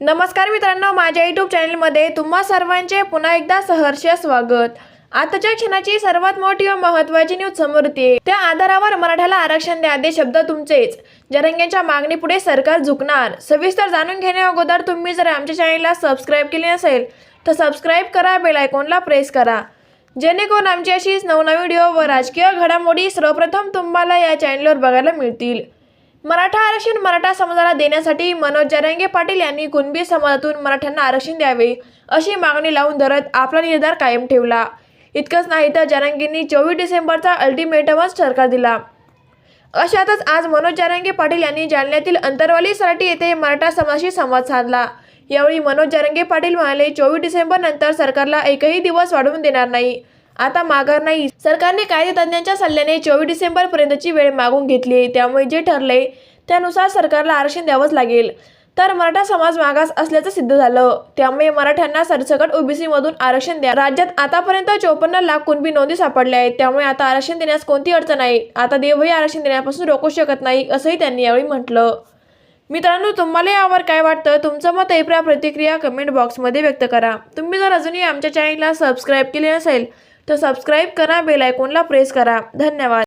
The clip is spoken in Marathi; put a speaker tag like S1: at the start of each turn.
S1: नमस्कार मित्रांनो माझ्या यूट्यूब चॅनलमध्ये तुम्हा सर्वांचे पुन्हा एकदा सहर्ष स्वागत. आताच्या क्षणाची सर्वात मोठी व महत्वाची न्यूज समोर येते. त्या आधारावर मराठ्याला आरक्षण द्या ते शब्द तुमचेच. जरंग्यांच्या मागणीपुढे सरकार झुकणार. सविस्तर जाणून घेण्या अगोदर तुम्ही जर आमच्या चॅनलला सबस्क्राईब केले नसेल तर सबस्क्राईब करा बेलायकॉनला प्रेस करा. जेणेकरून आमची अशीच नवनवी व्हिडिओ व राजकीय घडामोडी सर्वप्रथम तुम्हाला या चॅनलवर बघायला मिळतील. मराठा आरक्षण मराठा समाजाला देण्यासाठी मनोज जरांगे पाटील यांनी कुणबी समाजातून मराठ्यांना आरक्षण द्यावे अशी मागणी लावून धरत आपला निर्धार कायम ठेवला. इतकंच नाही तर जरांगेंनी चोवीस डिसेंबरचा अल्टिमेटमच सरकार दिला. अशातच आज मनोज जरांगे पाटील यांनी जालन्यातील अंतरवाली सराटी येथे मराठा समाजाशी संवाद साधला. यावेळी मनोज जरांगे पाटील म्हणाले चोवीस डिसेंबर नंतर सरकारला एकही दिवस वाढवून देणार नाही. आता माघार नाही. सरकारने कायदे तज्ज्ञांच्या सल्ल्याने चोवीस डिसेंबर पर्यंतची वेळ मागून घेतली त्यामुळे जे ठरले त्यानुसार सरकारला आरक्षण द्यावंच लागेल. तर मराठा समाज मागास असल्याचं सिद्ध झालं. त्यामुळे मराठ्यांना सरसकट ओबीसीमधून आरक्षण द्या. राज्यात आतापर्यंत चोपन्न लाख कुणबी नोंदी सापडल्या आहेत. त्यामुळे आता आरक्षण देण्यास कोणती अडचण नाही आता देवही आरक्षण देण्यापासून रोखू शकत नाही असंही त्यांनी यावेळी म्हटलं. मित्रांनो तुम्हाला यावर काय वाटतं? तुमचं मत अभिप्राय प्रतिक्रिया कमेंट बॉक्समध्ये व्यक्त करा. तुम्ही जर अजूनही आमच्या चॅनलला सबस्क्राईब केले नसेल तर सबस्क्राईब करा बेल आयकॉनला प्रेस करा. धन्यवाद.